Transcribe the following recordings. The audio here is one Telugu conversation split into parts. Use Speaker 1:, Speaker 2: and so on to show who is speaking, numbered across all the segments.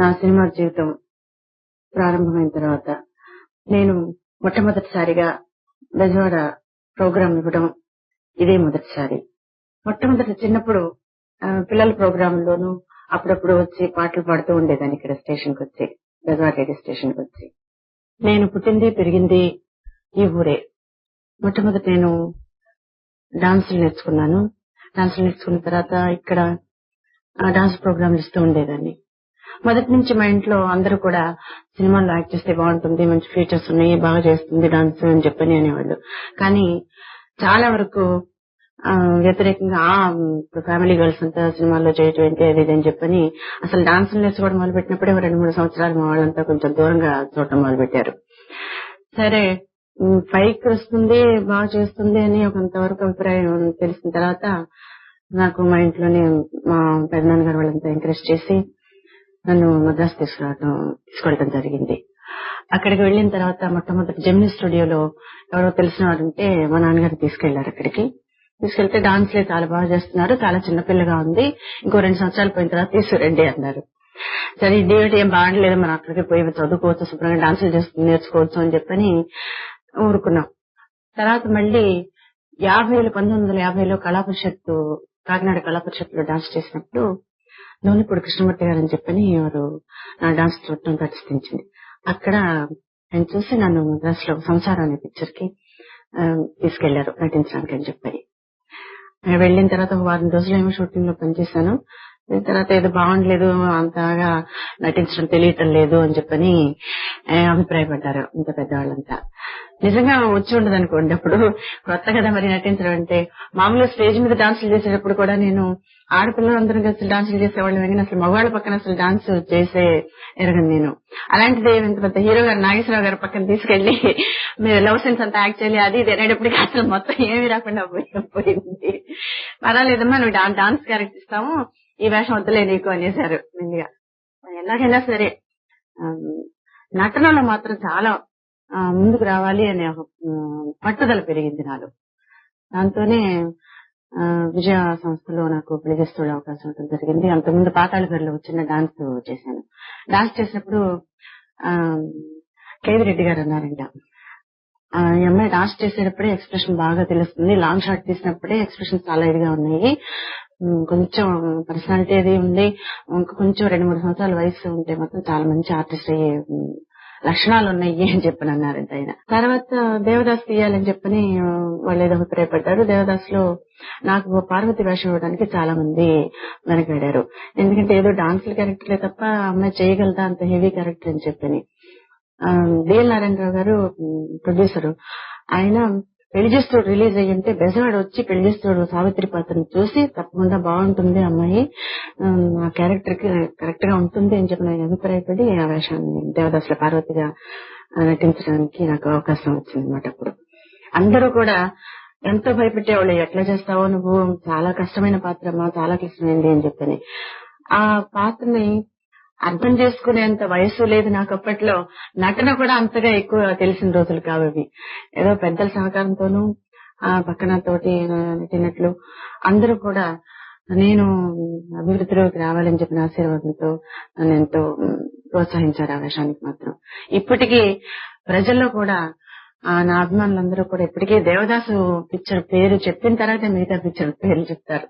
Speaker 1: నా సినిమా జీవితం ప్రారంభమైన తర్వాత నేను మొట్టమొదటిసారిగా బెజవాడ ప్రోగ్రాం ఇవ్వడం ఇదే మొదటిసారి. మొట్టమొదటి చిన్నప్పుడు పిల్లల ప్రోగ్రాంలోనూ అప్పుడప్పుడు వచ్చి పాటలు పాడుతూ ఉండేదాన్ని ఇక్కడ స్టేషన్కి వచ్చి బెజవాడ రేడియో స్టేషన్కి వచ్చి. నేను పుట్టింది పెరిగింది ఈ ఊరే. మొట్టమొదటి నేను డాన్సులు నేర్చుకున్నాను. డాన్సులు నేర్చుకున్న తర్వాత ఇక్కడ డాన్స్ ప్రోగ్రాంలు ఇస్తూ ఉండేదాన్ని. మొదటి నుంచి మా ఇంట్లో అందరూ కూడా సినిమాల్లో యాక్ట్ చేస్తే బాగుంటుంది మంచి ఫీచర్స్ ఉన్నాయి బాగా చేస్తుంది డాన్స్ అని చెప్పని అనేవాళ్ళు. కానీ చాలా వరకు వ్యతిరేకంగా ఆ ఇప్పుడు ఫ్యామిలీ గర్ల్స్ అంతా సినిమాల్లో చేయటం ఏంటి అది ఇది అని చెప్పని అసలు డాన్స్ నేర్చుకోవడం మొదలు పెట్టినప్పుడే రెండు మూడు సంవత్సరాలు మా వాళ్ళంతా కొంచెం దూరంగా చూడటం మొదలు పెట్టారు సరే పైకి వస్తుంది బాగా చేస్తుంది అని కొంతవరకు అభిప్రాయం తెలిసిన తర్వాత నాకు మా ఇంట్లోనే మా పెద్దనాన్న గారు వాళ్ళంతా ఎంకరేజ్ చేసి నన్ను మద్రాసు తీసుకురావడం తీసుకోవడం జరిగింది. అక్కడికి వెళ్ళిన తర్వాత మొట్టమొదటి జెమిని స్టూడియోలో ఎవరో తెలిసిన వారు ఉంటే మా నాన్నగారు తీసుకెళ్ళారు అక్కడికి. తీసుకెళ్తే డాన్స్ లే చాలా బాగా చేస్తున్నారు. చాలా చిన్నపిల్లగా ఉంది. ఇంకో రెండు సంవత్సరాలు పోయిన తర్వాత తీసుకురండి అన్నారు. సరే ఇదేమిటి ఏం బాగలేదు మనం అక్కడికి పోయి చదువుకోవచ్చు శుభ్రంగా డాన్సులు చేస్తూ నేర్చుకోవచ్చు అని చెప్పని ఊరుకున్నాం. తర్వాత మళ్ళీ యాభైలో పంతొమ్మిది వందల యాభైలో కళాపరిషత్తు కాకినాడ కళాపరిషత్తులో డాన్స్ చేసినప్పుడు నూనెపూడి కృష్ణమూర్తి గారు అని చెప్పని వారు నా డాన్స్ చూడటం ప్రతిష్ఠించింది అక్కడ ఆయన చూసి నన్ను మద్రాస్లో సంసారం అనే పిక్చర్కి తీసుకెళ్ళారు నటించడానికి అని చెప్పని. వెళ్ళిన తర్వాత వారం రోజులు ఏమో షూటింగ్లో పనిచేశాను తర్వాత ఏదో బాగుండలేదు అంతగా నటించడం తెలియటం లేదు అని చెప్పని అభిప్రాయపడ్డారు ఇంత పెద్దవాళ్ళంతా. నిజంగా వచ్చి ఉండదు అనుకోండి అప్పుడు కొత్త కదా మరి నటించడం అంటే. మామూలుగా స్టేజ్ మీద డాన్సులు చేసేటప్పుడు కూడా నేను ఆడపిల్లలందరం కలిసి డాన్సులు చేసేవాళ్ళం. కానీ అసలు మగవాళ్ళ పక్కన అసలు డాన్స్ చేసే ఎరగను నేను. అలాంటిది ఇంత పెద్ద హీరో గారు నాగేశ్వరరావు గారి పక్కన తీసుకెళ్ళి మీరు లవ్ సెన్స్ అంతా యాక్ట్ చేయాలి అది ఇది అనేటప్పటికి అసలు మొత్తం ఏమీ రాకుండా పోయింది. పర్వాలేదమ్మా నువ్వు డాన్స్ క్యారెక్టర్ ఇస్తాము. ఈ వేషం వద్దులే నీకు అనేసారు మెల్లిగా. ఎలాగైనా సరే నటనలో మాత్రం చాలా ముందుకు రావాలి అనే ఒక పట్టుదల పెరిగింది నాలో. దాంతోనే ఆ, విజయ సంస్థలో నాకు పిలిగిస్తుండే అవకాశం ఉండడం జరిగింది. అంతకుముందు పాతాళ గారిలో చిన్న డాన్స్ చేశాను. డాన్స్ చేసినప్పుడు ఆ కేవిరెడ్డి గారు అన్నారంట. ఈ అమ్మాయి డాన్స్ చేసేటప్పుడే ఎక్స్ప్రెషన్ బాగా తెలుస్తుంది. లాంగ్ షాట్ తీసినప్పుడే ఎక్స్ప్రెషన్ చాలా ఇదిగా ఉన్నాయి. కొంచెం పర్సనాలిటీ అది ఉంది. ఇంకా కొంచెం రెండు మూడు సంవత్సరాల వయసు ఉంటే మాత్రం చాలా మంచి ఆర్టిస్ట్ అయ్యే లక్షణాలు ఉన్నాయి అని చెప్పని అన్నారంట ఆయన తర్వాత దేవదాస్ తీయాలని చెప్పని వాళ్ళు ఏదో అభిప్రాయపడ్డారు. దేవదాస్లో నాకు పార్వతి వేషం ఇవ్వడానికి చాలా మంది వెనకాడారు. ఎందుకంటే ఏదో డాన్సుల క్యారెక్టర్లే తప్ప అమ్మాయి చేయగలదా అంత హెవీ క్యారెక్టర్ అని చెప్పని. డిఎల్ నారాయణరావు గారు ప్రొడ్యూసర్ ఆయన పెళ్ళి చేస్తోడు రిలీజ్ అయ్యి ఉంటే బెజవాడ వచ్చి పెళ్ళి చేస్తోడు సావిత్రి పాత్రను చూసి తప్పకుండా బాగుంటుంది అమ్మాయి. ఆ క్యారెక్టర్కి కరెక్ట్గా ఉంటుంది అని చెప్పి నేను అభిప్రాయపడి ఆ వేషాన్ని దేవదాసుల పార్వతిగా నటించడానికి నాకు అవకాశం వచ్చింది అనమాట అప్పుడు. అందరూ కూడా ఎంతో భయపెట్టేవాళ్ళు ఎట్లా చేస్తావో నువ్వు? చాలా కష్టమైన పాత్రమా చాలా కష్టమైంది అని చెప్పని. ఆ పాత్రని అర్థం చేసుకునేంత వయసు లేదు నాకు అప్పట్లో. నటన కూడా అంతగా ఎక్కువ తెలిసిన రోజులు కావు ఏదో పెద్దల సహకారంతోనూ ఆ పక్కన తోటి నటినట్లు అందరూ కూడా నేను అభివృద్ధిలోకి రావాలని చెప్పిన ఆశీర్వాదంతో నన్ను ఎంతో ప్రోత్సహించారు ఆ వేషానికి మాత్రం. ఇప్పటికీ ప్రజల్లో కూడా ఆ నా అభిమానులందరూ కూడా ఇప్పటికీ దేవదాసు పిక్చర్ పేరు చెప్పిన తర్వాత మిగతా పిక్చర్ పేర్లు చెప్తారు.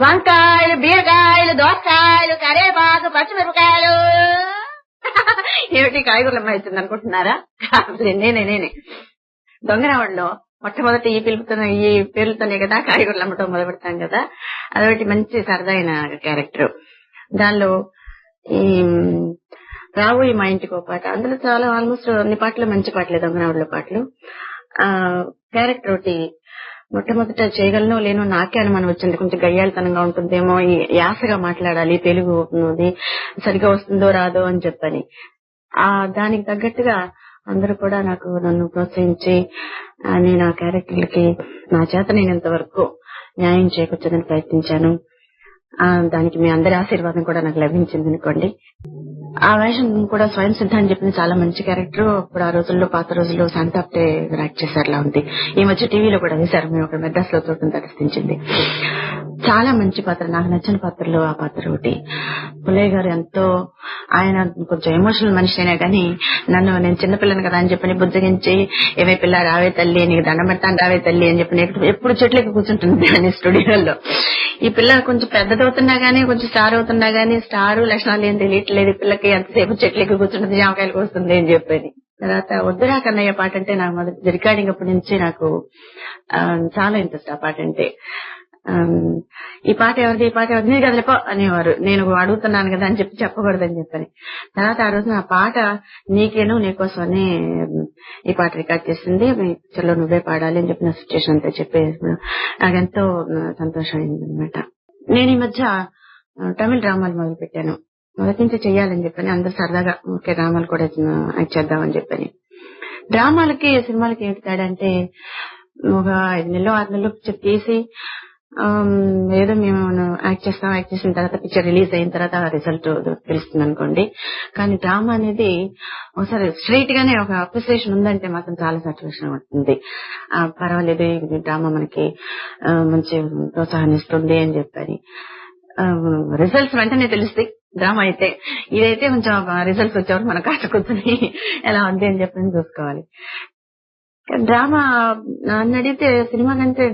Speaker 1: వంకాయలు బీరకాయలు దోసకాయలు కరేపాకు పచ్చిమిరపకాయలు. ఏమిటి కాయగూరలు అమ్మాయి అనుకుంటున్నారా? నేనే నేనే. దొంగరావడంలో మొట్టమొదటి ఈ పిలుపుతో ఈ పేర్లతోనే కదా కాయగూరలు అమ్మటం మొదలు పెడతాం కదా. అదొకటి మంచి సరదైన క్యారెక్టర్. దానిలో ఈ రావు ఈ మా ఇంటికి ఒక పాట. అందులో చాలా ఆల్మోస్ట్ అన్ని పాటలు మంచి పాటలే దొంగరావుడులో పాటలు. ఆ క్యారెక్టర్ ఒకటి మొట్టమొదట చేయగలనో లేనో నాకే అనుమానం వచ్చింది. కొంచెం గయ్యాలితనంగా ఉంటుందేమో ఈ యాసగా మాట్లాడాలి తెలుగు అది సరిగా వస్తుందో రాదో అని చెప్పని. ఆ దానికి తగ్గట్టుగా అందరూ కూడా నాకు నన్ను ప్రోత్సహించి నేను ఆ క్యారెక్టర్లకి నా చేత నేను ఇంతవరకు న్యాయం చేకూర్చదని ప్రయత్నించాను. దానికి మీ అందరి ఆశీర్వాదం కూడా నాకు లభించింది అనుకోండి ఆ వేషం కూడా స్వయం సిద్ధ అని చెప్పిన చాలా మంచి క్యారెక్టర్. ఇప్పుడు ఆ రోజుల్లో పాత రోజుల్లో శాంతాప్టే యాక్ట్ చేశారులా ఉంది. ఈ మధ్య టీవీలో కూడా వేశారు. మేము ఒక మెడ్రాస్లో చూడటం దర్శించింది చాలా మంచి పాత్ర. నాకు నచ్చిన పాత్రలో ఆ పాత్ర ఒకటి. పుల్లయ్య గారు ఎంతో ఆయన కొంచెం ఎమోషనల్ మనిషి అయినా కానీ నన్ను నేను చిన్నపిల్లని కదా అని చెప్పని బుద్ధగించి ఏమే పిల్ల రావే తల్లి నీకు దండం పెడతాను రావే తల్లి అని చెప్పి నేను ఎప్పుడు చెట్లకి కూర్చుంటుంది అని స్టూడియోలో. ఈ పిల్ల కొంచెం అవుతున్నా గానీ కొంచెం స్టార్ అవుతున్నా గానీ స్టార్ లక్షణాలు ఏం తెలియట్లేదు. పిల్లకి ఎంతసేపు చెట్లకి కూర్చుంటుంది జామకాయలకు వస్తుంది అని చెప్పేది. తర్వాత వద్దురా కన్నయ్య పాట అంటే నాకు మొదటి రికార్డింగ్ అప్పటి నుంచి నాకు చాలా ఇంట్రెస్ట్ ఆ పాట అంటే. ఈ పాట ఎవరిది? ఈ పాట ఎవరిది? నీ కదలిపో అనేవారు. నేను అడుగుతున్నాను కదా అని చెప్పి చెప్పకూడదని చెప్పని. తర్వాత ఆ రోజు ఆ పాట నీకేను నీకోసం అని ఈ పాట రికార్డ్ చేసింది. చలో నువ్వే పాడాలి అని చెప్పిన సిచ్యువేషన్ అంతా చెప్పేసి నాకెంతో సంతోషం అయింది అనమాట నేను ఈ మధ్య తమిళ డ్రామాలు మొదలు పెట్టాను మొదటి నుంచి చెయ్యాలని చెప్పని అందరు సరదాగా ఓకే డ్రామాలు కూడా చేద్దామని చెప్పని. డ్రామాలకి సినిమాలకి ఏంటి తేడా అంటే ఒక ఐదు నెలలు ఆరు నెలలు పిక్చర్ తీసి ఏదో మేము యాక్ట్ చేస్తాం యాక్ట్ చేసిన తర్వాత పిక్చర్ రిలీజ్ అయిన తర్వాత రిజల్ట్ తెలుస్తుంది అనుకోండి కానీ డ్రామా అనేది ఒకసారి స్ట్రైట్ గానే ఒక అప్రిసియేషన్ ఉందంటే మాత్రం చాలా సాటిస్ఫాక్షన్ ఉంటుంది. పర్వాలేదు డ్రామా మనకి మంచి ప్రోత్సాహాన్ని ఇస్తుంది అని చెప్పని. రిజల్ట్స్ వెంటనే తెలుస్తాయి డ్రామా అయితే ఇదైతే కొంచెం రిజల్ట్స్ వచ్చేవారు మన కాస్త ఎలా ఉంది అని చెప్పి చూసుకోవాలి. డ్రామా నన్ను అడిగితే సినిమా కంటే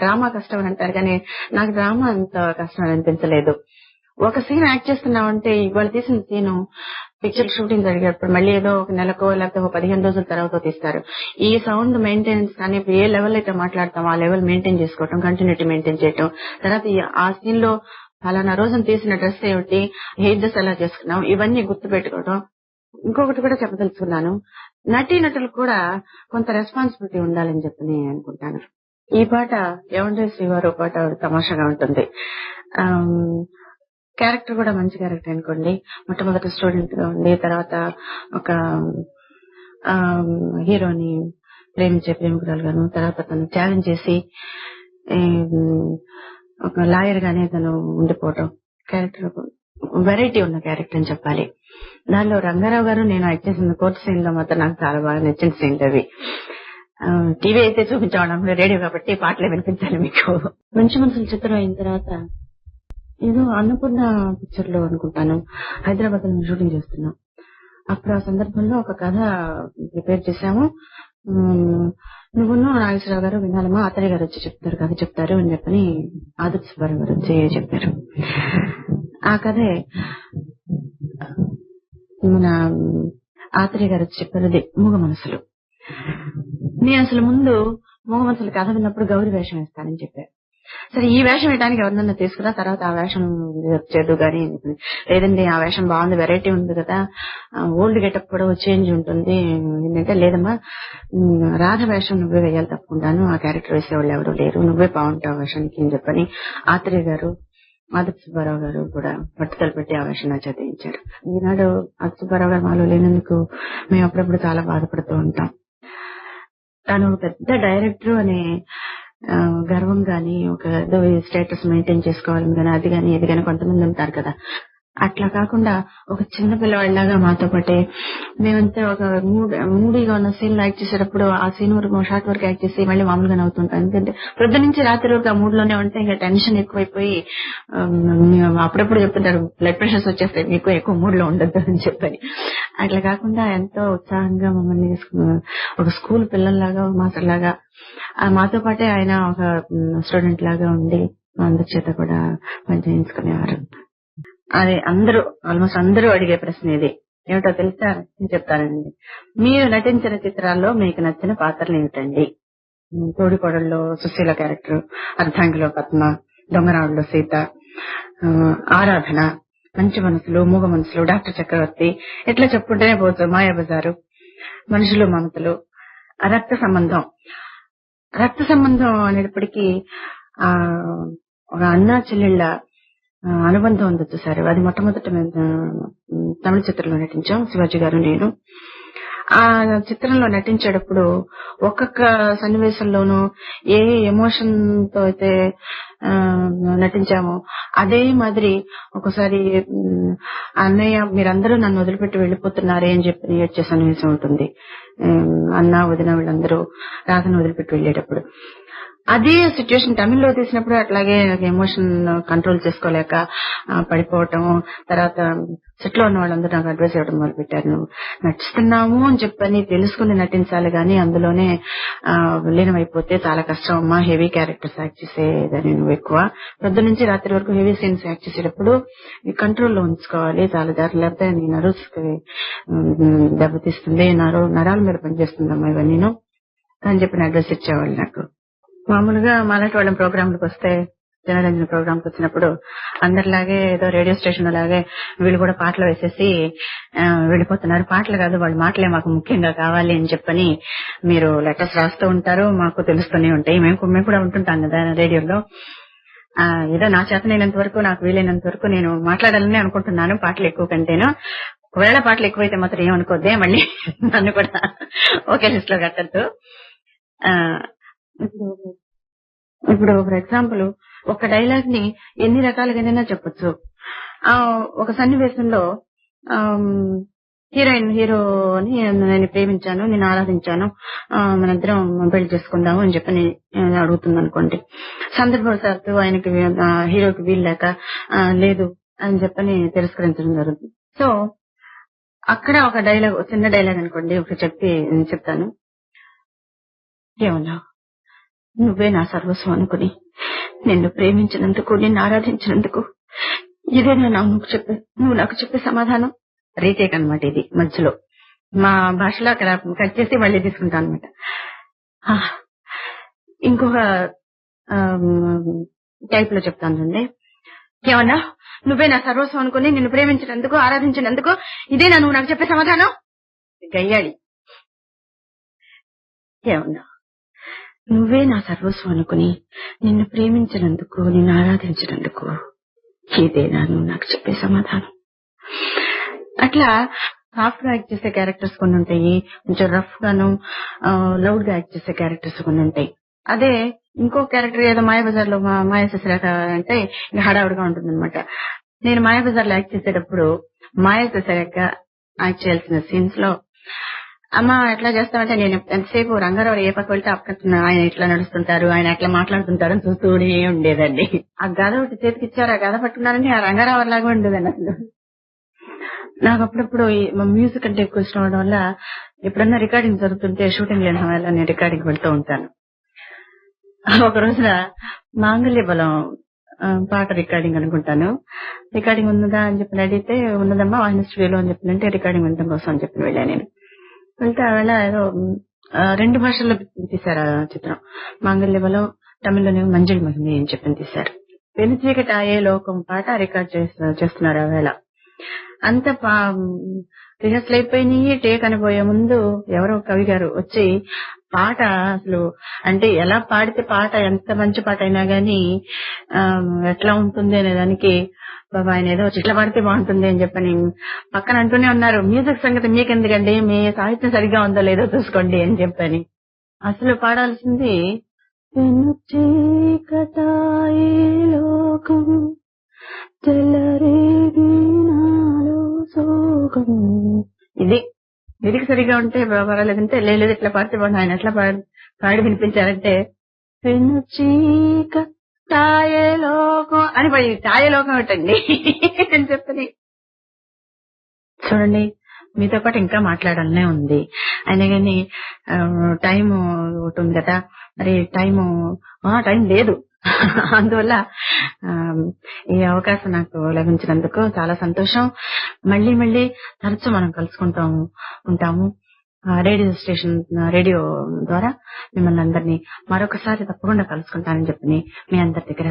Speaker 1: డ్రామా కష్టం అని అంటారు కానీ నాకు డ్రామా అంత కష్టం అనిపించలేదు. ఒక సీన్ యాక్ట్ చేస్తున్నామంటే ఇవాళ తీసిన సీను పిక్చర్ షూటింగ్ జరిగేటప్పుడు మళ్ళీ ఏదో ఒక నెలకో లేకపోతే ఒక పదిహేను రోజుల తర్వాత తీస్తారు. ఈ సౌండ్ మెయింటెనెన్స్ కానీ ఇప్పుడు ఏ లెవెల్ అయితే మాట్లాడతాం ఆ లెవెల్ మెయింటైన్ చేసుకోవటం కంటిన్యూటీ మెయింటైన్ చేయటం. తర్వాత ఆ సీన్లో ఫలానా రోజున తీసిన డ్రెస్ ఏమిటి హెయిర్ డ్రెస్ ఎలా చేసుకున్నాం ఇవన్నీ గుర్తు పెట్టుకోవడం ఇంకొకటి కూడా చెప్పదలుచుకున్నాను. నటీ నటులు కూడా కొంత రెస్పాన్సిబిలిటీ ఉండాలని చెప్పి నేను అనుకుంటాను. ఈ పాట ఏమంటే శ్రీవారు పాట తమాషాగా ఉంటుంది. క్యారెక్టర్ కూడా మంచి క్యారెక్టర్ అనుకోండి. మొట్టమొదటి స్టూడెంట్గా ఉండి తర్వాత ఒక హీరోని ప్రేమించే ప్రేమికురాలుగాను తర్వాత తను ఛాలెంజ్ చేసి ఒక లాయర్ గానే తను ఉండిపోవటం. క్యారెక్టర్ వెరైటీ ఉన్న క్యారెక్టర్ అని చెప్పాలి. దానిలో రంగారావు గారు నేను యాక్ట్ చేసిన కోర్టు సీన్లో మాత్రం నాకు చాలా బాగా నచ్చిన సీన్లు అవి. టీవీ అయితే చూపించాం రేడియో కాబట్టి పాటలే వినిపించాలి మీకు. మంచి మనుషుల చిత్రం అయిన తర్వాత ఏదో అన్నపూర్ణ పిక్చర్లో అనుకుంటాను హైదరాబాద్లో షూటింగ్ చేస్తున్నాం. అప్పుడు ఆ సందర్భంలో ఒక కథ ప్రిపేర్ చేశాము. నువ్వును నాగేశ్వరరావు గారు వినాలమ్మా అతడి గారు వచ్చి చెప్తారు కథ చెప్తారు అని చెప్పని ఆదిత్య సుబ్బారావు గారు వచ్చి చెప్పారు. ఆ కథే మన ఆత్రేయ గారు చెప్పినది మూగ మనసులు నేను అసలు ముందు మూగ మనసులు కథ విన్నప్పుడు గౌరీ వేషం వేస్తానని చెప్పారు సరే ఈ వేషం వేయడానికి ఎవరినన్నా తీసుకురా తర్వాత ఆ వేషం చేదు కానీ లేదండి ఆ వేషం బాగుంది వెరైటీ ఉంది కదా ఓల్డ్ గెటప్ కూడా చేంజ్ ఉంటుంది ఏంటంటే లేదమ్మా రాధ వేషం నువ్వే వేయాలి తప్పుకుంటాను ఆ క్యారెక్టర్ వేసేవాళ్ళు ఎవరు లేరు నువ్వే బాగుంటావు ఆ వేషానికి అని చెప్పని ఆత్రేయ గారు మాధవ సుబ్బారావు గారు కూడా పట్టుదల పెట్టి ఆ చదివించారు ఈనాడు మాధవ సుబ్బారావు గారు మాలో లేనందుకు మేము అప్పుడప్పుడు చాలా బాధపడుతూ ఉంటాం. తను పెద్ద డైరెక్టర్ అనే గర్వం గాని ఒక స్టేటస్ మెయింటైన్ చేసుకోవాలని కానీ అది కానీ ఇది కానీ కొంతమంది ఉంటారు కదా. అట్లా కాకుండా ఒక చిన్న పిల్లవాడిలాగా మాతో పాటే మేమంతా ఒక మూడ్ మూడీగా ఉన్న సీన్ యాక్ట్ చేసేటప్పుడు ఆ సీన్ వరకు షార్ట్ వరకు యాక్ట్ చేసి మళ్ళీ మామూలుగా నవ్వుతుంటాం ఎందుకంటే ప్రొద్దు నుంచి రాత్రి వరకు ఆ మూడ్లోనే ఉంటే. ఇంకా టెన్షన్ ఎక్కువైపోయి అప్పుడప్పుడు చెప్తుంటారు బ్లడ్ ప్రెషర్స్ వచ్చేస్తాయి మీకు ఎక్కువ మూడ్లో ఉండద్దు అని చెప్పని. అట్లా కాకుండా ఎంతో ఉత్సాహంగా మమ్మల్ని ఒక స్కూల్ పిల్లల్లాగా మాస్టర్ లాగా ఆ మాతో పాటే ఆయన ఒక స్టూడెంట్ లాగా ఉండి మా అందరి చేత కూడా మంచిగా అదే అందరూ ఆల్మోస్ట్ అందరూ అడిగే ప్రశ్న ఇది. ఏమిటో తెలుసా? నేను చెప్తానండి. మీరు నటించిన చిత్రాల్లో మీకు నచ్చిన పాత్రలు ఏమిటండి? తోడికోడల్లో సుశీల క్యారెక్టర్ అర్ధాంగిలో పద్మ దొంగరావుల్లో సీత ఆరాధన మంచి మనసులు మూగ మనసులు డాక్టర్ చక్రవర్తి ఇట్లా చెప్పుకుంటేనే పోతుంది మాయాబజారు మనుషులు మమతలు ఆ రక్త సంబంధం. రక్త సంబంధం అనేటప్పటికీ ఆ ఒక అన్నా చెల్లెళ్ళ అనుబంధం ఉంది సార్. అది మొట్టమొదట మేము తమిళ చిత్రంలో నటించాం శివాజీ గారు నేను. ఆ చిత్రంలో నటించేటప్పుడు ఒక్కొక్క సన్నివేశంలోనూ ఏ ఎమోషన్తో అయితే నటించామో అదే మాదిరి ఒకసారి అన్నయ్య మీరందరూ నన్ను వదిలిపెట్టి వెళ్ళిపోతున్నారే అని చెప్పి ఏడ్చే సన్నివేశం ఉంటుంది. అన్న వదిన వీళ్ళందరూ రాధను వదిలిపెట్టి వెళ్ళేటప్పుడు. అదే సిచ్యువేషన్ తమిళ్ళో తీసినప్పుడు అట్లాగే ఎమోషన్ కంట్రోల్ చేసుకోలేక పడిపోవటం తర్వాత సెట్లో ఉన్న వాళ్ళందరూ నాకు అడ్వైస్ ఇవ్వడం మొదలు పెట్టారు నువ్వు నటిస్తున్నాము అని చెప్పని తెలుసుకుని నటించాలి కానీ అందులోనే ఆ, లీనమైపోతే చాలా కష్టం అమ్మా. హెవీ క్యారెక్టర్స్ యాక్ట్ చేసేదని నువ్వు ఎక్కువ. పొద్దు నుంచి రాత్రి వరకు హెవీ సీన్స్ యాక్ట్ చేసేటప్పుడు కంట్రోల్లో ఉంచుకోవాలి చాలా జాగ్రత్త. లేకపోతే నీ నర్వస్ దెబ్బతీస్తుంది నరు నరాల మీద పనిచేస్తుందమ్మా ఇవన్నీ అని చెప్పిన అడ్రస్ ఇచ్చేవాళ్ళు నాకు. మామూలుగా మాలాంటి వాళ్ళ ప్రోగ్రాంలకు వస్తే జనరంజన ప్రోగ్రాంకి వచ్చినప్పుడు అందరిలాగే ఏదో రేడియో స్టేషన్ లాగే వీళ్ళు కూడా పాటలు వేసేసి వెళ్ళిపోతున్నారు. పాటలు కాదు వాళ్ళ మాటలే మాకు ముఖ్యంగా కావాలి అని చెప్పని మీరు లెటర్స్ రాస్తూ ఉంటారు మాకు తెలుస్తూనే ఉంటాయి. మేము మేము కూడా ఉంటుంటాం కదా రేడియోలో ఆ, ఏదో నా చేతనైనంత వరకు నాకు వీలైనంత వరకు నేను మాట్లాడాలని అనుకుంటున్నాను పాటలు ఎక్కువ కంటేను. ఒకవేళ పాటలు ఎక్కువైతే మాత్రం ఏమనుకోద్దే మళ్ళీ నన్ను కూడా ఒకే లిస్ట్లో కట్టద్దు ఇప్పుడు ఫర్ ఎగ్జాంపుల్ ఒక డైలాగ్ని ఎన్ని రకాలుగానైనా చెప్పొచ్చు. ఆ ఒక సన్నివేశంలో హీరోయిన్ హీరోని నేను ప్రేమించాను నేను ఆరాధించాను ఆ, మనిద్దరం పెళ్ళి చేసుకుందాము అని చెప్పి నేను అడుగుతుంది అనుకోండి. సందర్భవశాత్తు ఆయనకి హీరోకి వీలు లేక లేదు అని చెప్పని తిరస్కరించడం జరుగుతుంది. సో అక్కడ ఒక డైలాగ్ చిన్న డైలాగ్ అనుకోండి ఒకటి చెప్పి నేను చెప్తాను. ఏమన్నా? నువ్వే నా సర్వస్వం అనుకుని నిన్ను ప్రేమించినందుకు నిన్ను ఆరాధించినందుకు. ఇదే నా నువ్వు చెప్పే నువ్వు నాకు చెప్పే సమాధానం? రీటేక్ అనమాట ఇది మధ్యలో. మా భాషలో అక్కడ కట్ చేసి మళ్ళీ తీసుకుంటాను అనమాట ఇంకొక టైప్లో చెప్తానండి ఏమన్నా? నువ్వే నా సర్వస్వం అనుకుని నిన్ను ప్రేమించినందుకు ఆరాధించినందుకు ఇదేనా నువ్వు నాకు చెప్పే సమాధానం? గయ్యాడి ఏమన్నా? నువ్వే నా సర్వస్వం అనుకుని నిన్ను ప్రేమించినందుకు నిన్ను ఆరాధించినందుకు ఇదేనా నువ్వు నాకు చెప్పే సమాధానం. అట్లా సాఫ్ట్గా యాక్ట్ చేసే క్యారెక్టర్స్ కొన్ని ఉంటాయి కొంచెం రఫ్ గాను లౌడ్గా యాక్ట్ చేసే క్యారెక్టర్స్ కొన్ని ఉంటాయి. అదే ఇంకో క్యారెక్టర్ ఏదో మాయాబజార్లో మా- మాయా అంటే ఇంకా హడావుడిగా ఉంటుంది అనమాట నేను మాయాబజార్లో యాక్ట్ చేసేటప్పుడు మాయా శశిరేఖ యాక్ట్ చేయాల్సిన సీన్స్లో అమ్మ ఎట్లా చేస్తామంటే నేను ఎంతసేపు రంగారావు ఏ పక్క వెళ్తే అక్కడ ఆయన ఎట్లా నడుస్తుంటారు ఆయన ఎట్లా మాట్లాడుతుంటారు అని చూస్తూనే ఉండేదండి. ఆ గద ఒకటి చేతికి ఇచ్చారు ఆ గద పట్టుకున్నారని ఆ రంగారావు లాగా ఉండేదండి అసలు నాకు అప్పుడప్పుడు మా మ్యూజిక్ అంటే ఎక్కువ ఇష్టం అవడం వల్ల ఎప్పుడన్నా రికార్డింగ్ జరుగుతుంటే షూటింగ్ లేని సమయాల్లో నేను రికార్డింగ్ వెళ్తూ ఉంటాను. ఒక రోజున మాంగళ్య బలం పాట రికార్డింగ్ అనుకుంటాను. రికార్డింగ్ ఉన్నదా అని చెప్పి అడిగితే ఉన్నదమ్మా వాహిని స్టూడియోలో అని చెప్పినంటే రికార్డింగ్ వినడం కోసం అని చెప్పి వెళ్ళాను నేను. వెళ్తే ఆవేళ ఏదో ఆ, రెండు భాషల్లో తీశారు ఆ చిత్రం. మాంగళ్య బలం తమిళ్ళోనే మంజుల్ మహిమి అని చెప్పి తీశారు. వెనుచీకటి ఆయే లోకం పాట రికార్డ్ చేస్తున్నారు చేస్తున్నారు ఆ వేళ అంత రిహర్సల్ అయిపోయినాయి టేక్ అనిపోయే ముందు ఎవరో కవి గారు వచ్చి పాట అసలు. అంటే ఎలా పాడితే పాట ఎంత మంచి పాట అయినా గానీ ఆ, ఎట్లా ఉంటుంది అనే దానికి బాబా ఆయన ఏదో ఇట్లా పాడితే బాగుంటుంది అని చెప్పని పక్కన అంటూనే ఉన్నారు. మ్యూజిక్ సంగతి మీకెందుకండి? మీ సాహిత్యం సరిగ్గా ఉందో లేదో చూసుకోండి అని చెప్పని. అసలు పాడాల్సింది లోకం తెల్లరేగి నాలో ఇది లిరిక్ సరిగా ఉంటే పర్వాలేదంటే లేదు ఇట్లా పాడితే బాగుంది ఆయన ఎట్లా పాడి పాడి వినిపించారంటే పెను చీక తాయలోకం అని పోయి తాయలోకం ఏంటండి అని చెప్పని. చూడండి మీతో పాటు ఇంకా మాట్లాడాలనే ఉంది. అయినా కానీ టైం ఒకటి ఉంది కదా. మరి టైము టైం లేదు. అందువల్ల ఆ, ఈ అవకాశం నాకు లభించినందుకు చాలా సంతోషం. మళ్ళీ మళ్ళీ తరచూ మనం కలుసుకుంటాము ఉంటాము. రేడియో స్టేషన్ రేడియో ద్వారా మిమ్మల్ని అందరినీ మరొకసారి తప్పకుండా కలుసుకుంటానని చెప్పి మీ అందరి దగ్గర